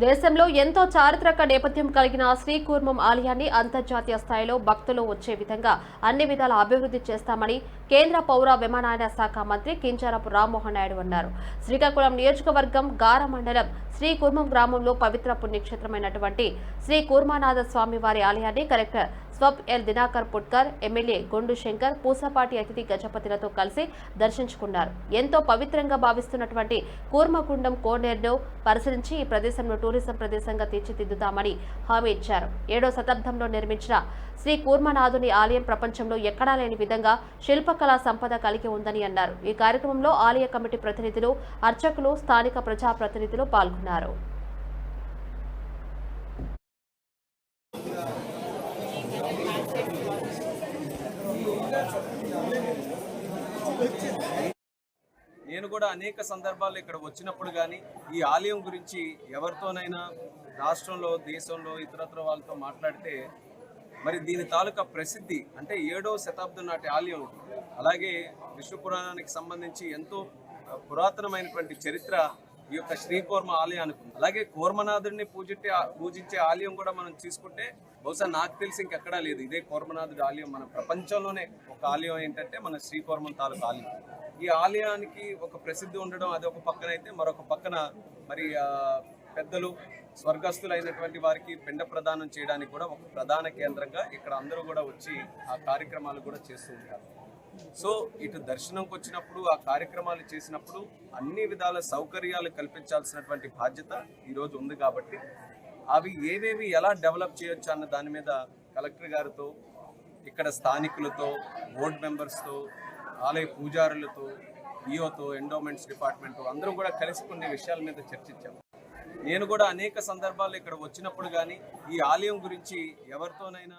దేశంలో ఎంతో చారిత్రక నేపథ్యం కలిగిన శ్రీకూర్మం ఆలయాన్ని అంతర్జాతీయ స్థాయిలో భక్తులు వచ్చే విధంగా అన్ని విధాల అభివృద్ధి చేస్తామని కేంద్ర పౌర విమానయాన శాఖ మంత్రి కింజారపు రామ్మోహన్ నాయుడు అన్నారు. శ్రీకాకుళం నియోజకవర్గం గార మండలం శ్రీ కుర్మం గ్రామంలో పవిత్ర పుణ్యక్షేత్రమైనటువంటి శ్రీ కూర్మానాథ స్వామి వారి ఆలయాన్ని collector Swapnil Dinakar Putkar MLA Gondu Shankar Pusapati Aditi గజపతిలతో కలిసి దర్శించుకున్నారు. ఎంతో పవిత్రంగా భావిస్తున్నటువంటి కూర్మకుండం కోనేరును పరిశీలించి ఈ ప్రదేశంలో టూరిజం ప్రదేశంగా తీర్చిదిద్దుతామని హామీ ఇచ్చారు. ఏడో శతాబ్దంలో నిర్మించిన శ్రీ కూర్మనాథుని ఆలయం ప్రపంచంలో ఎక్కడా లేని విధంగా కళా సంపద కలిగి ఉందని అన్నారు. ఈ కార్యక్రమంలో ఆలయ కమిటీ ప్రతినిధులు అర్చకులు స్థానిక ప్రజాప్రతినిధులు పాల్గొన్నారు. నేను కూడా అనేక సందర్భాలు ఇక్కడ వచ్చినప్పుడు కానీ ఈ ఆలయం గురించి ఎవరితోనైనా రాష్ట్రంలో దేశంలో ఇతరత్ర వాళ్ళతో మాట్లాడితే మరి దీని తాలూకా ప్రసిద్ధి అంటే ఏడవ శతాబ్దం నాటి ఆలయం అలాగే విష్ణు పురాణానికి సంబంధించి ఎంతో పురాతనమైనటువంటి చరిత్ర ఈ యొక్క శ్రీకోర్మ ఆలయానికి ఉంది. అలాగే కోర్మనాథుడిని పూజించే పూజించే ఆలయం కూడా మనం తీసుకుంటే బహుశా నాకు తెలిసి ఇంకెక్కడా లేదు ఇదే కోర్మనాథుడి ఆలయం మన ప్రపంచంలోనే ఒక ఆలయం ఏంటంటే మన శ్రీకోర్మం తాలూకా ఆలయం ఈ ఆలయానికి ఒక ప్రసిద్ధి ఉండడం అది ఒక పక్కన అయితే మరొక పక్కన మరి పెద్దలు స్వర్గస్థులైనటువంటి వారికి పిండ ప్రదానం చేయడానికి కూడా ఒక ప్రధాన కేంద్రంగా ఇక్కడ అందరూ కూడా వచ్చి ఆ కార్యక్రమాలు కూడా చేస్తూ ఉంటారు. సో ఇటు దర్శనంకి వచ్చినప్పుడు ఆ కార్యక్రమాలు చేసినప్పుడు అన్ని విధాల సౌకర్యాలు కల్పించాల్సినటువంటి బాధ్యత ఈరోజు ఉంది కాబట్టి అవి ఏవేవి ఎలా డెవలప్ చేయొచ్చు అన్న దాని మీద కలెక్టర్ గారితో ఇక్కడ స్థానికులతో బోర్డు మెంబర్స్తో ఆలయ పూజారులతో ఈఓతో ఎండోమెంట్స్ డిపార్ట్మెంట్ అందరూ కూడా కలిసి కొన్ని విషయాల మీద చర్చించాం. నేను కూడా అనేక సందర్భాలు ఇక్కడ వచ్చినప్పుడు కానీ ఈ ఆలయం గురించి ఎవరితోనైనా